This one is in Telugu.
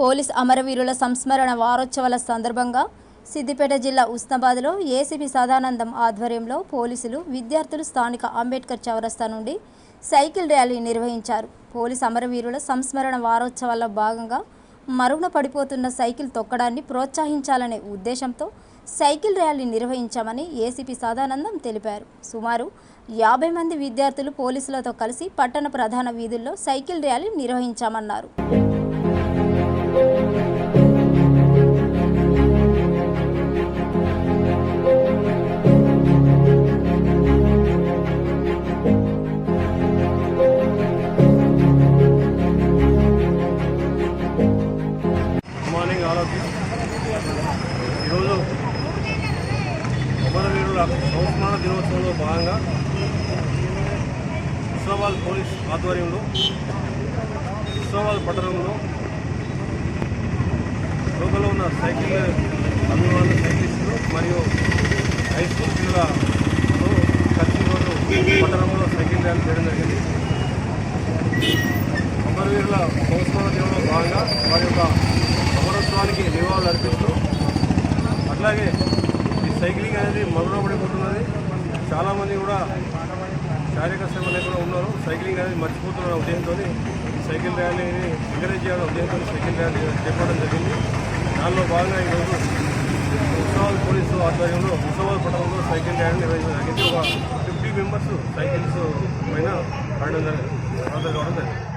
పోలీస్ అమరవీరుల సంస్మరణ వారోత్సవాల సందర్భంగా సిద్దిపేట జిల్లా ఉస్నాబాద్లో ఏసీబీ సదానందం ఆధ్వర్యంలో పోలీసులు విద్యార్థులు స్థానిక అంబేద్కర్ చౌరస్తా నుండి సైకిల్ ర్యాలీ నిర్వహించారు. పోలీస్ అమరవీరుల సంస్మరణ వారోత్సవాల్లో భాగంగా మరుగున పడిపోతున్న సైకిల్ తొక్కడాన్ని ప్రోత్సహించాలనే ఉద్దేశంతో సైకిల్ ర్యాలీ నిర్వహించామని ఏసీపీ సదానందం తెలిపారు. సుమారు యాభై మంది విద్యార్థులు పోలీసులతో కలిసి పట్టణ ప్రధాన వీధుల్లో సైకిల్ ర్యాలీ నిర్వహించామన్నారు. ఈరోజు అమరవీరుల సంస్మరణ దినోత్సవంలో భాగంగా ఇస్లామాబాద్ పోలీస్ ఆధ్వర్యంలో ఇస్లామాబాద్ పట్టణంలో లోకల్లో ఉన్న సైకిల్ అభిమానులు సైకిలిస్టులు మరియు హై స్కూల్ పిల్లలతో కలిసి రోజు పట్టణంలో సైకిల్ ర్యాలీ చేయడం జరిగింది. అమరవీరుల సంస్మరణ దినంలో భాగంగా వారి యొక్క అమరత్వానికి నివాళులు అర్పిస్తూ అట్లాగే ఈ సైక్లింగ్ అనేది మరుగునపడిపోతున్నది చాలామంది కూడా శారీరక శ్రమ లేకుండా ఉన్నారు. సైక్లింగ్ అనేది మర్చిపోతున్న ఉదయంతో సైకిల్ ర్యాలీని ఎంకరేజ్ చేయాలనే ఉదయంతో సైకిల్ ర్యాలీ చేపట్టడం జరిగింది. దానిలో భాగంగా ఈరోజు ఉత్సవాల పోలీసు ఆధ్వర్యంలో ఉత్సవాల పట్టణంలో సైకిల్ ర్యాలీ నిర్వహించడం జరిగింది ఒక ఫిఫ్టీ మెంబర్స్ సైకిల్స్ పైన ఆడడం జరిగింది. ఆర్డర్ కావడం జరిగింది.